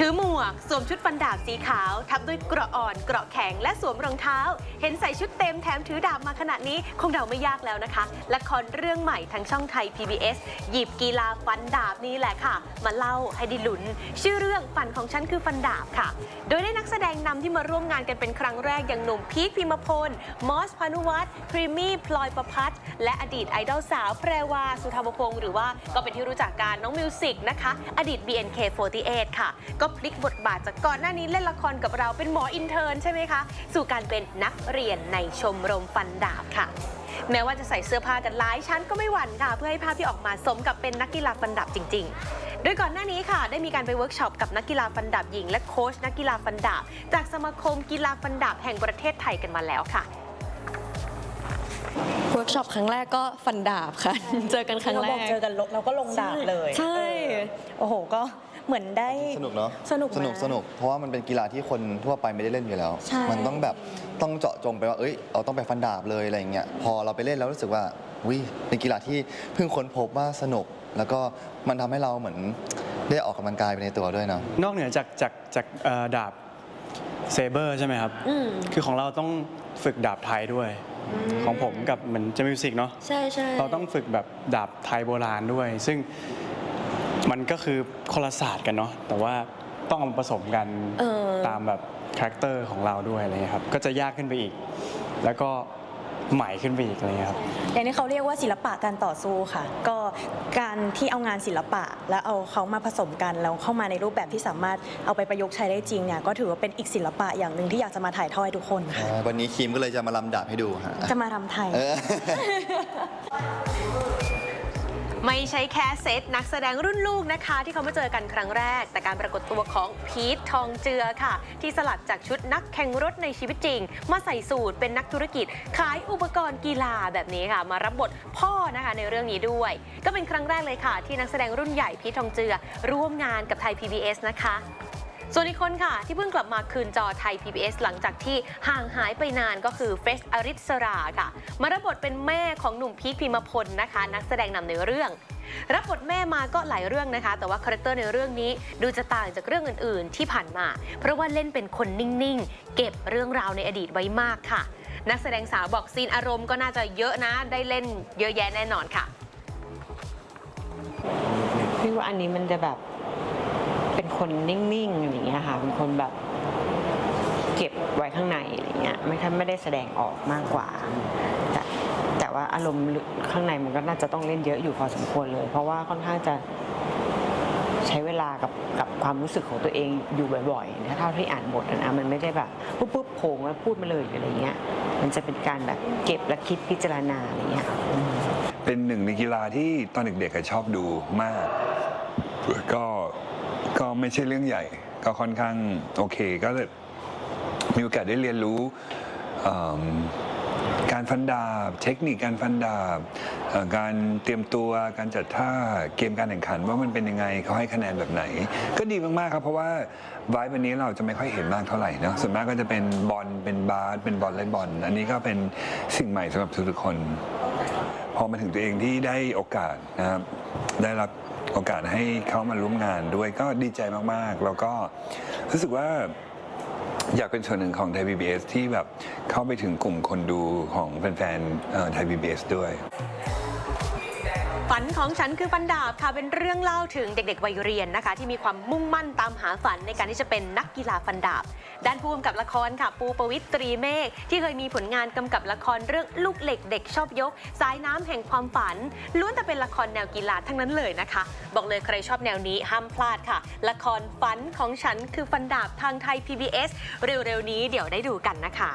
ถือหมวก สวมชุดฟันดาบสีขาว ทับด้วยเกราะอ่อนเกราะแข็งและสวมรองเท้า เห็นใส่ชุดเต็มแถมถือดาบมาขนาดนี้ คงเดาไม่ยากแล้วนะคะ ละครเรื่องใหม่ทางช่องไทย PBS หยิบกีฬาฟันดาบนี่แหละค่ะ มาเล่าให้ด้ลุ้นชื่อเรื่องฟันของฉันคือฟันดาบค่ะ โดยได้นักแสดงนำที่มาร่วมงานกันเป็นครั้งแรกอย่างหนุ่มพีคพิมพล มอสพานุวัฒน์พรีมี่พลอยประพัฒน์และอดีตไอดอลสาวแพรวาสุธรรมพงศ์หรือว่าก็เป็นที่รู้จักการน้องมิวสิกนะคะ อดีต BNK48 ค่ะก็พลิกบทบาทจากก่อนหน้านี้เล่นละครกับเราเป็นหมออินเทอร์นใช่ไหมคะ สู่การเป็นนักเรียนในชมรมฟันดาบค่ะแม้ว่าจะใส่เสื้อผ้ากันหลายชั้นก็ไม่หวั่นค่ะ เพื่อให้ภาพที่ออกมาสมกับเป็นนักกีฬาฟันดาบจริง ๆ โดยก่อนหน้านี้ค่ะ ได้มีการไปเวิร์กช็อปกับนักกีฬาฟันดาบหญิง และโค้ชนักกีฬาฟันดาบ จากสมาคมกีฬาฟันดาบแห่งประเทศไทยกันมาแล้วค่ะเวิร์กช็อปครั้งแรกก็ฟันดาบค่ะ เจอกันครั้งแรเราบอกกเจอกันลเราก็ลงดาบเลย ใช่เออโอ้โหก็ เหมือนได้ สนุกเนาะสนุกไหมสนุกสนุกเพราะว่ามันเป็นกีฬาที่คนทั่วไปไม่ได้เล่นอยู่แล้ว ใช่ มันต้องแบบต้องเจาะจงไปว่าเอ้ยเราต้องไปฟันดาบเลยอะไรอย่างเงี้ยพอเราไปเล่นแล้วรู้สึกว่าวิเป็นกีฬาที่เพิ่งค้นพบว่าสนุก แล้วก็มันทำให้เราเหมือนได้ออกกำลังกายไปในตัวด้วยเนาะ นอกเหนือจากจากจากเอ่อดาบเซเบอร์ใช่ไหมครับ อืมคือของเราต้องฝึกดาบไทยด้วย ของผมกับเหมือนจะมิวสิกเนาะ ใช่ใช่ เราต้องฝึกแบบดาบไทยโบราณด้วย ซึ่ง มันก็คือคนละศาสตร์กันเนาะแต่ว่าต้องเอามาผสมกันเออ ตามแบบคาแรคเตอร์ของเราด้วยอะไรเงี้ยครับก็จะยากขึ้นไปอีก แล้วก็ใหม่ขึ้นไปอีกอะไรเงี้ยครับ อย่างนี้เขาเรียกว่าศิลปะการต่อสู้ค่ะ ก็การที่เอางานศิลปะ แล้วเอาเขามาผสมกันแล้วเข้ามาในรูปแบบที่สามารถเอาไปประยุกต์ใช้ได้จริงเนี่ยก็ถือว่าเป็นอีกศิลปะอย่างหนึ่งที่อยากจะมาถ่ายทอดให้ทุกคนค่ะ วันนี้คิมก็เลยจะมาลำดาบให้ดูฮะจะมาทำไทย เออ ไม่ใช่แค่เซตนักแสดงรุ่นลูกนะคะ ที่เขามาเจอกันครั้งแรก แต่การปรากฏตัวของพีททองเจือค่ะ ที่สลัดจากชุดนักแข่งรถในชีวิตจริง มาใส่สูตรเป็นนักธุรกิจ ขายอุปกรณ์กีฬาแบบนี้ค่ะ มารับบทพ่อนะคะในเรื่องนี้ด้วย ก็เป็นครั้งแรกเลยค่ะ ที่นักแสดงรุ่นใหญ่พีททองเจือร่วมงานกับไทย PBS นะคะ ส่วนอีกคนค่ะ ที่เพิ่งกลับมาคืนจอไทย PBS หลังจากที่ห่างหายไปนานก็คือเฟสอริสราค่ะ มารับบทเป็นแม่ของหนุ่มพีคพิมพลนะคะ นักแสดงนำในเรื่อง รับบทแม่มาก็หลายเรื่องนะคะ แต่ว่าคาแรคเตอร์ในเรื่องนี้ดูจะต่างจากเรื่องอื่น ๆ ที่ผ่านมา เพราะว่าเล่นเป็นคนนิ่ง ๆ เก็บเรื่องราวในอดีตไว้มากค่ะ นักแสดงสาวบอกซีนอารมณ์ก็น่าจะเยอะนะ ได้เล่นเยอะแยะแน่นอนค่ะพี่ว่าอันนี้มันจะแบบ คนนิ่งๆอย่างเงี้ยค่ะเป็นคนแบบเก็บไว้ข้างในอะไรเงี้ยไม่ค่อยไม่ได้แสดงออกมากกว่า แต่แต่ว่าอารมณ์ข้างในมันก็น่าจะต้องเล่นเยอะอยู่พอสมควรเลย เพราะว่าค่อนข้างจะใช้เวลากับกับความรู้สึกของตัวเองอยู่บ่อยๆนะเท่าที่อ่านบทนะมันไม่ได้แบบปุ๊บปุ๊บโผล่มาพูดมาเลยหรือะไรเงี้ย มันจะเป็นการแบบเก็บและคิดพิจารณาอะไรเงี้ยเป็นหนึ่งในกีฬาที่ตอนเด็กๆชอบดูมาก ก็ ก็ไม่ใช่เรื่องใหญ่ ก็ค่อนข้างโอเค ก็มีโอกาสได้เรียนรู้ การฟันดาบ เทคนิคการฟันดาบ การเตรียมตัวการจัดท่าเกมการแข่งขันว่ามันเป็นยังไงเขาให้คะแนนแบบไหน ก็ดีมากๆครับเพราะว่าไวท์วันนี้เราจะไม่ค่อยเห็นมากเท่าไหร่นะส่วนมากก็จะเป็นบอลเป็นบาสเป็นบอลเล่นบอลอันนี้ก็เป็นสิ่งใหม่สำหรับทุกๆคน พอมาถึงตัวเองที่ได้โอกาสนะครับได้รับโอกาสให้เขามาร่วมงานด้วยก็ดีใจมากๆ แล้วก็รู้สึกว่า อยากเป็นส่วนหนึ่งของไทยพีบีที่แบบเข้าไปถึงกลุ่มคนดูของแฟนๆไทยพีบีด้วย ฝันของฉันคือฟันดาบค่ะเป็นเรื่องเล่าถึงเด็ก ๆ วัยเรียนนะคะ ที่มีความมุ่งมั่นตามหาฝันในการที่จะเป็นนักกีฬาฟันดาบ ด้านผู้กำกับละครค่ะ ปูประวิตรตรีเมฆที่เคยมีผลงานกำกับละครเรื่องลูกเหล็กเด็กชอบยก สายน้ำแห่งความฝันล้วนแต่เป็นละครแนวกีฬาทั้งนั้นเลยนะคะ บอกเลยใครชอบแนวนี้ห้ามพลาดค่ะ ละครฝันของฉันคือฟันดาบทางไทย PBS เร็วๆนี้เดี๋ยวได้ดูกันนะคะ